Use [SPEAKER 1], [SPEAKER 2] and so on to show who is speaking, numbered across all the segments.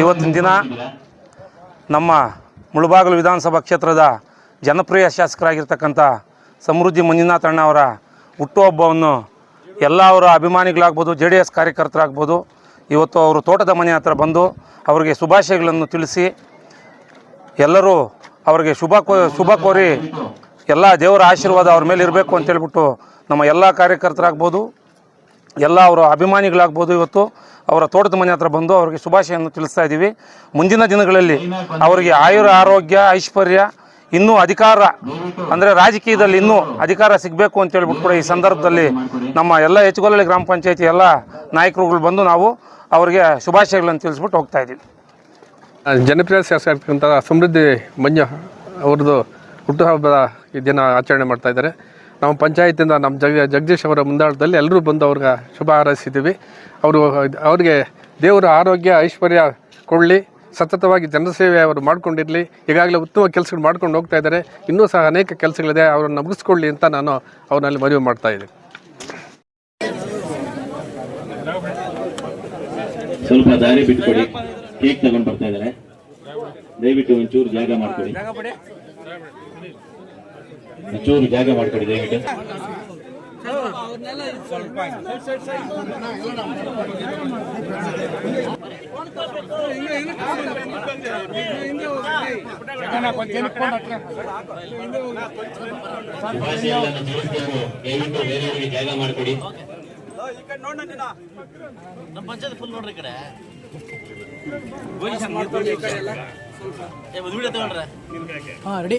[SPEAKER 1] ಇವತ್ತಿನ ದಿನ ನಮ್ಮ ಮುಳಬಾಗಿಲು ವಿಧಾನಸಭಾ ಕ್ಷೇತ್ರದ ಜನಪ್ರಿಯ ಶಾಸಕರಾಗಿರ್ತಕ್ಕಂಥ ಸಮೃದ್ಧಿ ಮಂಜುನಾಥ್ ಅಣ್ಣ ಅವರ ಹುಟ್ಟುಹಬ್ಬವನ್ನು ಎಲ್ಲ ಅವರ ಅಭಿಮಾನಿಗಳಾಗ್ಬೋದು ಜೆ ಡಿ ಎಸ್ ಕಾರ್ಯಕರ್ತರಾಗ್ಬೋದು, ಇವತ್ತು ಅವರು ತೋಟದ ಮನೆ ಹತ್ರ ಬಂದು ಅವರಿಗೆ ಶುಭಾಶಯಗಳನ್ನು ತಿಳಿಸಿ ಎಲ್ಲರೂ ಅವರಿಗೆ ಶುಭ ಕೋ, ಶುಭ ಕೋರಿ ಎಲ್ಲ ದೇವರ ಆಶೀರ್ವಾದ ಅವ್ರ ಮೇಲೆ ಇರಬೇಕು ಅಂತ ಹೇಳ್ಬಿಟ್ಟು ನಮ್ಮ ಎಲ್ಲ ಕಾರ್ಯಕರ್ತರಾಗ್ಬೋದು. ಎಲ್ಲ ಅವರ ಅಭಿಮಾನಿಗಳಾಗ್ಬೋದು ಇವತ್ತು, ಅವರ ತೋಟದ ಮನೆ ಹತ್ರ ಬಂದು ಅವರಿಗೆ ಶುಭಾಶಯನ್ನು ತಿಳಿಸ್ತಾ ಇದ್ದೀವಿ. ಮುಂದಿನ ದಿನಗಳಲ್ಲಿ ಅವರಿಗೆ ಆಯುರ ಆರೋಗ್ಯ, ಐಶ್ವರ್ಯ, ಇನ್ನೂ ಅಧಿಕಾರ, ಅಂದರೆ ರಾಜಕೀಯದಲ್ಲಿ ಇನ್ನೂ ಅಧಿಕಾರ ಸಿಗಬೇಕು ಅಂತ ಹೇಳ್ಬಿಟ್ಟು ಕೂಡ ಈ ಸಂದರ್ಭದಲ್ಲಿ ನಮ್ಮ ಎಲ್ಲ ಹೆಚ್ಚುಗೊಲ್ಲಿ ಗ್ರಾಮ ಪಂಚಾಯತಿ ಎಲ್ಲ ನಾಯಕರುಗಳು ಬಂದು ನಾವು ಅವರಿಗೆ ಶುಭಾಶಯಗಳನ್ನು ತಿಳಿಸ್ಬಿಟ್ಟು ಹೋಗ್ತಾ ಇದ್ದೀವಿ.
[SPEAKER 2] ಜನಪ್ರಿಯ ಶಾಸಕರಂತ ಸಮೃದ್ಧಿ ಮಂಜ ಅವ್ರದ್ದು ಹುಟ್ಟುಹಬ್ಬದ ದಿನ ಆಚರಣೆ ಮಾಡ್ತಾ ಇದ್ದಾರೆ. ನಮ್ಮ ಪಂಚಾಯತಿಂದ ನಮ್ಮ ಜಗ ಜಗದೀಶ್ ಅವರ ಮುಂದಾಳದಲ್ಲಿ ಎಲ್ಲರೂ ಬಂದು ಅವ್ರಿಗೆ ಶುಭ ಹಾರೈಸಿದ್ದೀವಿ. ಅವರು ಅವ್ರಿಗೆ ದೇವರ ಆರೋಗ್ಯ, ಐಶ್ವರ್ಯ ಕೊಡಲಿ, ಸತತವಾಗಿ ಜನಸೇವೆ ಅವರು ಮಾಡ್ಕೊಂಡಿರಲಿ. ಈಗಾಗಲೇ ಉತ್ತಮ ಕೆಲಸಗಳು ಮಾಡ್ಕೊಂಡು ಹೋಗ್ತಾ ಇದ್ದಾರೆ. ಇನ್ನೂ ಸಹ ಅನೇಕ ಕೆಲಸಗಳಿದೆ. ಅವರನ್ನು ಮುಗಿಸ್ಕೊಳ್ಳಿ ಅಂತ ನಾನು ಅವ್ರನ್ನಲ್ಲಿ ಮನವಿ ಮಾಡ್ತಾ ಇದ್ದೀನಿ.
[SPEAKER 3] ಸ್ವಲ್ಪ ದಾರಿ ಬಿಟ್ಕೊಡಿ. ಕೇಕ್ ತಗೊಂಡ್ ಬರ್ತಾ ಇದಾರೆ ದಯವಿಟ್ಟು ಒಂಚೂರು ಜಾಗ ಮಾಡ್ಕೊಡಿ. ಒಂಚೂರು ಜಾಗ ಮಾಡ್ಕೊಡಿ ದಯವಿಟ್ಟು ದಯವಿಟ್ಟು ಬೇರೆಯವರಿಗೆ ಜಾಗ ಮಾಡ್ಕೊಡಿ.
[SPEAKER 4] ನಮ್ಮ ಪಂಚಾಯತ್ ಫುಲ್ ನೋಡ್ರಿ ಈ ಕಡೆ ಏ ಎಲ್ಲ ವಿಡಿಯೋ ತಗೊಂಡ್ರೆ ಮತ್ತೇನಾ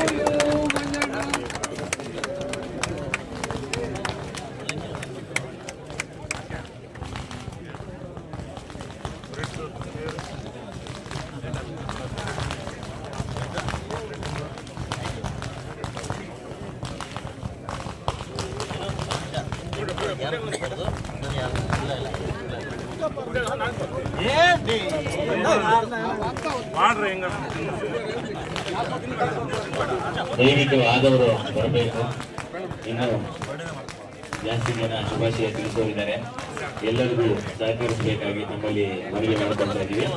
[SPEAKER 3] ದಯವಿಟ್ಟು ಆದವರು ಬರಬೇಕು. ಇನ್ನು ಜಾಸ್ತಿ ಜನ ಶುಭಾಶಯ ತಿಳಿಸೋರಿದ್ದಾರೆ. ಎಲ್ಲರಿಗೂ ಸಹಕರಿಸಬೇಕಾಗಿ ನಮ್ಮಲ್ಲಿ ಮನವಿ ಮಾಡಿಕೊಳ್ತಾ ಇದ್ದೀವಿ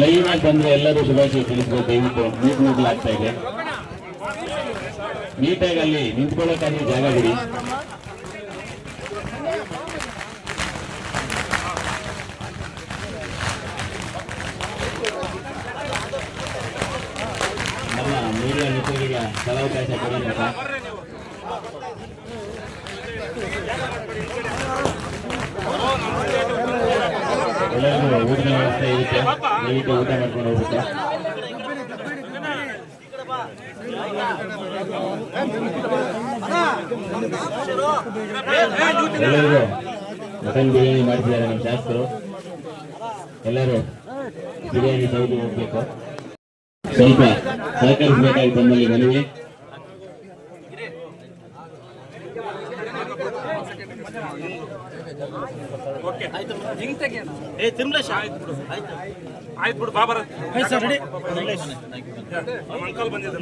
[SPEAKER 3] ಲೈನ್ ಆಗಿ ಬಂದ್ರೆ ಎಲ್ಲರೂ ಶುಭಾಶಯ ತಿಳಿಸ್ಬೇಕು ದಯವಿಟ್ಟು ನೀಟ್ ಆಗ್ತಾ ಇದೆ. ನೀಟಾಗಿ ಅಲ್ಲಿ ನಿಂತ್ಕೊಳ್ಳೋಕ್ಕಾಗಿ ಜಾಗ ಬಿಡಿ. ಸ್ಥಳಾವಕಾಶ. ಎಲ್ಲರಿಗೂ ಊಟದ ವ್ಯವಸ್ಥೆ ಇರುತ್ತೆ ಊಟ ಮಾಡ್ಕೊಂಡು ಹೋಗುತ್ತೆ ಎಲ್ಲರಿಗೂ ಮಟನ್ ಬಿರಿಯಾನಿ ಮಾಡ್ತಿದ್ದಾರೆ ನಮ್ಮ ಶಾಸಕರು ಎಲ್ಲರೂ ಬಿರಿಯಾನಿ ಸೌದಿ ಹೋಗ್ಬೇಕು ಸ್ವಲ್ಪ ಸಹಕರಿಸಬೇಕಾಗಿ ತಮ್ಮಲ್ಲಿ ಮನವಿ
[SPEAKER 4] ಏ ತಿಮ್ಲೇಶ ಆಯ್ತು ಬಿಡು. ಆಯ್ತು
[SPEAKER 1] ಆಯ್ತು ಬಿಡು ಬಾಬರ ಅಂಕಲ್ ಬಂದಿದ್ದ